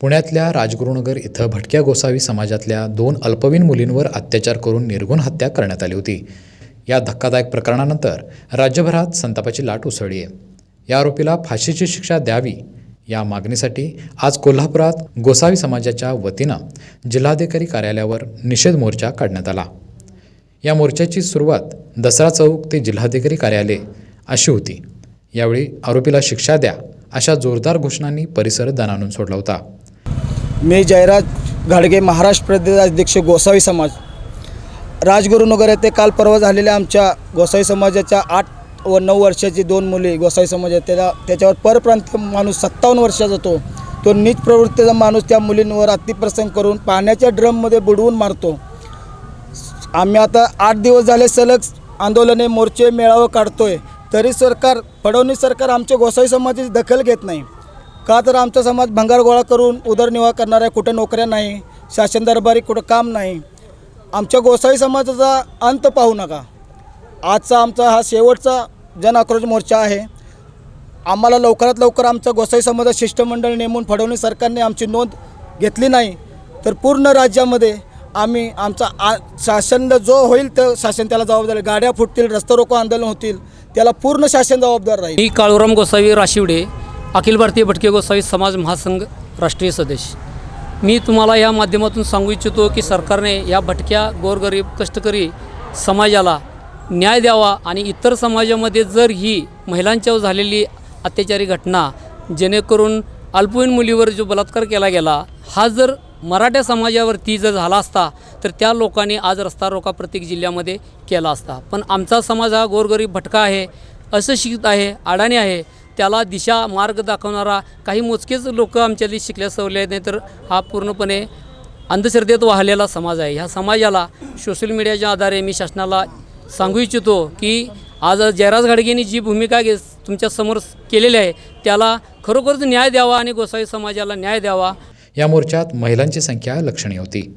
पुण्यातल्या राजगुरुनगर इथं भटक्या गोसावी समाजातल्या दोन अल्पवयीन मुलींवर अत्याचार करून निर्गुण हत्या करण्यात आली होती. या धक्कादायक प्रकरणानंतर राज्यभरात संतापाची लाट उसळली आहे. या आरोपीला फाशीची शिक्षा द्यावी या मागणीसाठी आज कोल्हापुरात गोसावी समाजाच्या वतीनं जिल्हाधिकारी कार्यालयावर निषेध मोर्चा काढण्यात आला. या मोर्चाची सुरुवात दसरा चौक ते जिल्हाधिकारी कार्यालय अशी होती. यावेळी आरोपीला शिक्षा द्या अशा जोरदार घोषणांनी परिसर दणानून सोडला होता. मी जयराज घाडगे महाराष्ट्र प्रदेश अध्यक्ष गोसावी समाज. राजगुरुनगर येथे काल परवा झालेल्या आमच्या गोसावी समाजाच्या आठ व नऊ वर्षाची दोन मुली गोसावी समाजात त्याला त्याच्यावर परप्रांतीय माणूस सत्तावन्न वर्षाचा तो तो नीच प्रवृत्तीचा माणूस त्या मुलींवर अतिप्रसंग करून पाण्याच्या ड्रममध्ये बुडवून मारतो. आम्ही आता आठ दिवस झाले सलग आंदोलने मोर्चे मेळावं काढतोय. तरी सरकार फडणवीस सरकार आमच्या गोसावी समाजाची दखल घेत नाही. का तर आमचा समाज भंगार गोळा करून उदरनिर्वाह करणार आहे कुठं नोकऱ्या नाही शासन दरबारी कुठं काम नाही. आमच्या गोसावी समाजाचा अंत पाहू नका. आजचा आमचा हा शेवटचा जन आक्रोश मोर्चा आहे. आम्हाला लवकरात लवकर आमचा गोसाई समाजात शिष्टमंडळ नेमून फडणवीस सरकारने आमची नोंद घेतली नाही तर पूर्ण राज्यामध्ये आम्ही आमचा आ शासन जो होईल तर शासन त्याला जबाबदार गाड्या फुटतील रस्ता रोको आंदोलन होतील त्याला पूर्ण शासन जबाबदार राहील. मी काळूराम गोसावी राशिवडे अखिल भारतीय भटके गोसावी समाज महासंघ राष्ट्रीय सदस्य. मी तुम्हाला या माध्यमातून सांगू इच्छितो की सरकारने या भटक्या गोरगरीब कष्टकरी समाजाला न्याय द्यावा आणि इतर समाजामध्ये जर ही महिलांच्यावर झालेली अत्याचारी घटना जेणेकरून अल्पवयीन मुलीवर जो बलात्कार केला गेला हा जर मराठा समाजावरती जर झाला असता तर त्या लोकांनी आज रस्ता रोका प्रत्येक जिल्ह्यामध्ये केला असता. पण आमचा समाज हा गोरगरीब भटका आहे अशिक्षित आहे अडाणी आहे. त्याला दिशा मार्ग दाखवणारा काही मोजकेच लोक आमच्यातली शिकल्या सवले नाही तर हा पूर्णपणे अंधश्रद्धेत वाहलेला समाज आहे. ह्या समाजाला सोशल मीडियाच्या आधारे मी शासनाला सांगू इच्छितो की आज जयराज घाडगेंनी जी भूमिका घे तुमच्यासमोर केलेली आहे त्याला खरोखरच न्याय द्यावा आणि गोसावी समाजाला न्याय द्यावा. या मोर्चात महिलांची संख्या लक्षणीय होती.